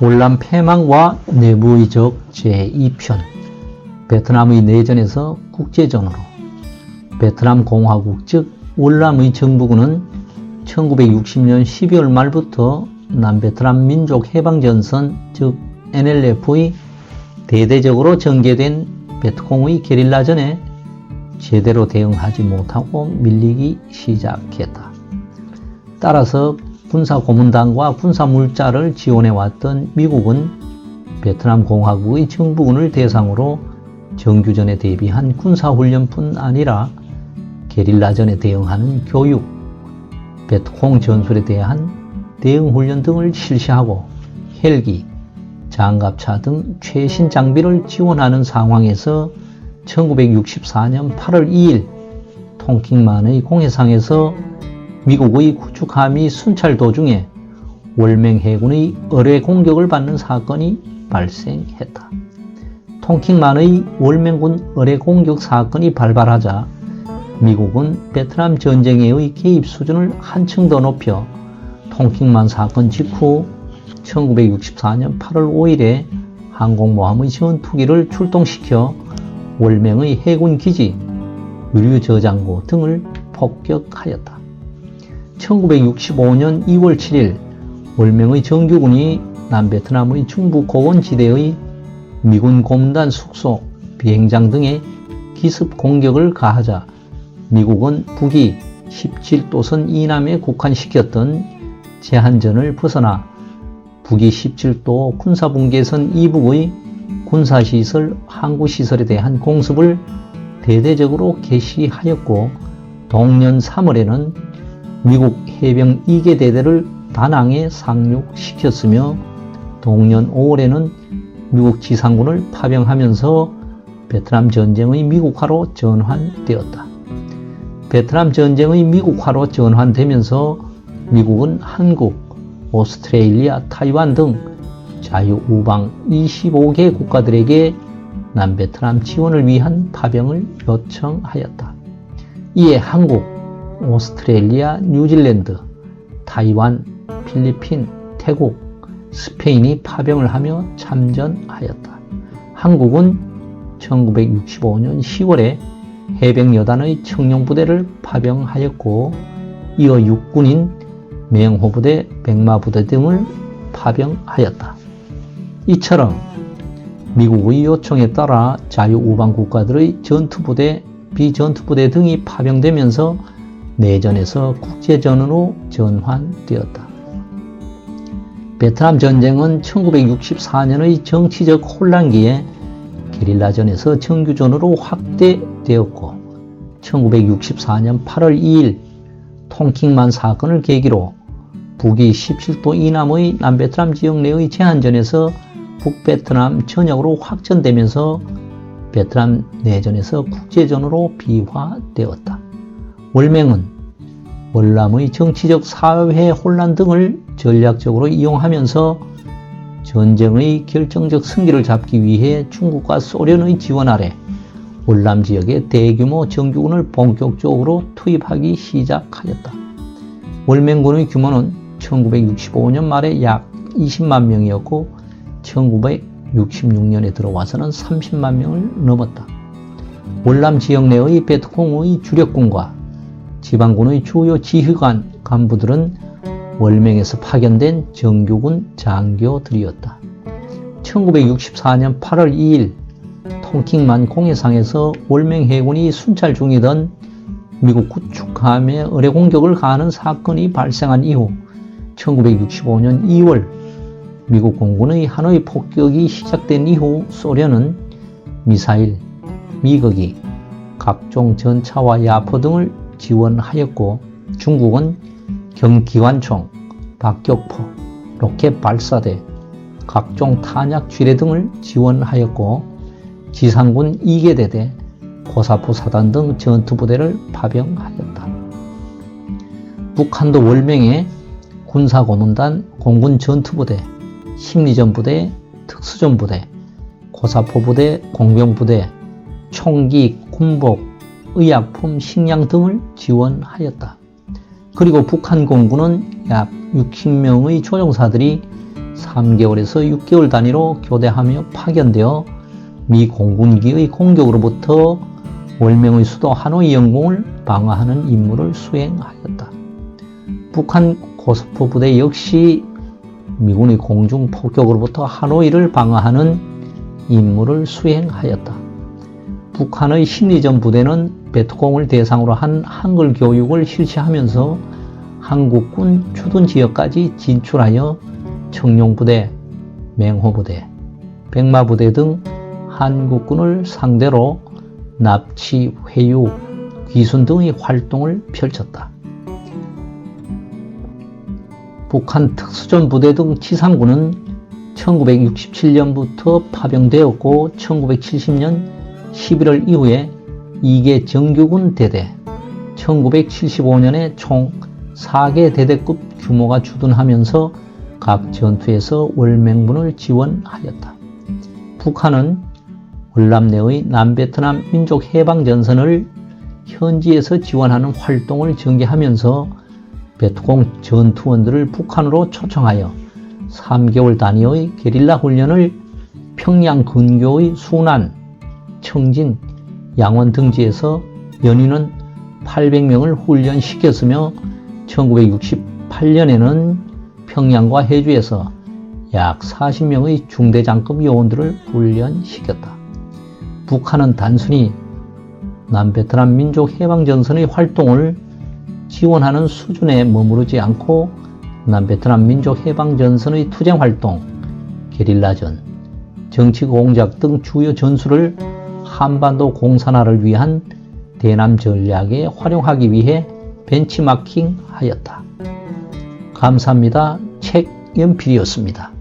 월남 패망과 내부의적 제2편 베트남의 내전에서 국제전으로 베트남 공화국 즉 월남의 정부군은 1960년 12월 말부터 남베트남 민족 해방전선 즉 NLF의 대대적으로 전개된 베트콩의 게릴라전에 제대로 대응하지 못하고 밀리기 시작했다. 따라서 군사 고문단과 군사 물자를 지원해 왔던 미국은 베트남 공화국의 정부군을 대상으로 정규전에 대비한 군사훈련뿐 아니라 게릴라전에 대응하는 교육, 베트콩 전술에 대한 대응훈련 등을 실시하고 헬기, 장갑차 등 최신 장비를 지원하는 상황에서 1964년 8월 2일 통킹만의 공해상에서 미국의 구축함이 순찰 도중에 월맹 해군의 어뢰 공격을 받는 사건이 발생했다. 통킹만의 월맹군 어뢰 공격 사건이 발발하자 미국은 베트남 전쟁에 의 개입 수준을 한층 더 높여 통킹만 사건 직후 1964년 8월 5일에 항공모함의 전투기를 출동시켜 월맹의 해군 기지, 유류 저장고 등을 폭격하였다. 1965년 2월 7일 월명의 정규군이 남베트남의 중부 고원지대의 미군 고문단 숙소, 비행장 등에 기습 공격을 가하자 미국은 북이 17도선 이남에 국한시켰던 제한전을 벗어나 북이 17도 군사분계선 이북의 군사시설, 항구시설에 대한 공습을 대대적으로 개시하였고 동년 3월에는 미국 해병 2개 대대를 다낭에 상륙시켰으며 동년 5월에는 미국 지상군을 파병하면서 베트남 전쟁의 미국화로 전환되었다. 베트남 전쟁의 미국화로 전환되면서 미국은 한국, 오스트레일리아, 타이완 등 자유우방 25개 국가들에게 남베트남 지원을 위한 파병을 요청하였다. 이에 한국, 오스트레일리아, 뉴질랜드, 타이완, 필리핀, 태국, 스페인이 파병을 하며 참전하였다. 한국은 1965년 10월에 해병여단의 청룡부대를 파병하였고 이어 육군인 맹호부대, 백마부대 등을 파병하였다. 이처럼 미국의 요청에 따라 자유우방 국가들의 전투부대, 비전투부대 등이 파병되면서 내전에서 국제전으로 전환되었다. 베트남 전쟁은 1964년의 정치적 혼란기에 게릴라전에서 정규전으로 확대되었고 1964년 8월 2일 통킹만 사건을 계기로 북이 17도 이남의 남베트남 지역 내의 제한전에서 북베트남 전역으로 확전되면서 베트남 내전에서 국제전으로 비화되었다. 월맹은 월남의 정치적 사회 혼란 등을 전략적으로 이용하면서 전쟁의 결정적 승기를 잡기 위해 중국과 소련의 지원 아래 월남 지역에 대규모 정규군을 본격적으로 투입하기 시작하였다. 월맹군의 규모는 1965년 말에 약 20만 명이었고 1966년에 들어와서는 30만 명을 넘었다. 월남 지역 내의 베트콩의 주력군과 지방군의 주요 지휘관 간부들은 월맹에서 파견된 정규군 장교들이었다. 1964년 8월 2일 통킹만 공해상에서 월맹 해군이 순찰 중이던 미국 구축함에 어뢰 공격을 가하는 사건이 발생한 이후 1965년 2월 미국 공군의 하노이 폭격이 시작된 이후 소련은 미사일, 미거기, 각종 전차와 야포 등을 지원하였고 중국은 경기관총, 박격포, 로켓 발사대, 각종 탄약 쥐뢰 등을 지원하였고 지상군 2개 대대, 고사포 사단 등 전투부대를 파병하였다. 북한도 월명에 군사고문단, 공군 전투부대, 심리전부대, 특수전부대, 고사포부대, 공병부대, 총기, 군복, 의약품, 식량 등을 지원하였다. 그리고 북한 공군은 약 60명의 조종사들이 3개월에서 6개월 단위로 교대하며 파견되어 미 공군기의 공격으로부터 월명의 수도 하노이 영공을 방어하는 임무를 수행하였다. 북한 고스포 부대 역시 미군의 공중 폭격으로부터 하노이를 방어하는 임무를 수행하였다. 북한의 심리전 부대는 베트콩을 대상으로 한 한글 교육을 실시하면서 한국군 주둔 지역까지 진출하여 청룡부대, 맹호부대, 백마부대 등 한국군을 상대로 납치, 회유, 귀순 등의 활동을 펼쳤다. 북한 특수전 부대 등 지상군은 1967년부터 파병되었고 1970년 11월 이후에 2개 정규군 대대, 1975년에 총 4개 대대급 규모가 주둔하면서 각 전투에서 월맹군을 지원하였다. 북한은 월남 내의 남베트남 민족 해방 전선을 현지에서 지원하는 활동을 전개하면서 베트콩 전투원들을 북한으로 초청하여 3개월 단위의 게릴라 훈련을 평양 근교의 순안, 청진, 양원 등지에서 연인은 800명을 훈련시켰으며 1968년에는 평양과 해주에서 약 40명의 중대장급 요원들을 훈련시켰다. 북한은 단순히 남베트남 민족 해방전선의 활동을 지원하는 수준에 머무르지 않고 남베트남 민족 해방전선의 투쟁 활동, 게릴라전, 정치 공작 등 주요 전술을 한반도 공산화를 위한 대남 전략에 활용하기 위해 벤치마킹 하였다. 감사합니다. 책 연필이었습니다.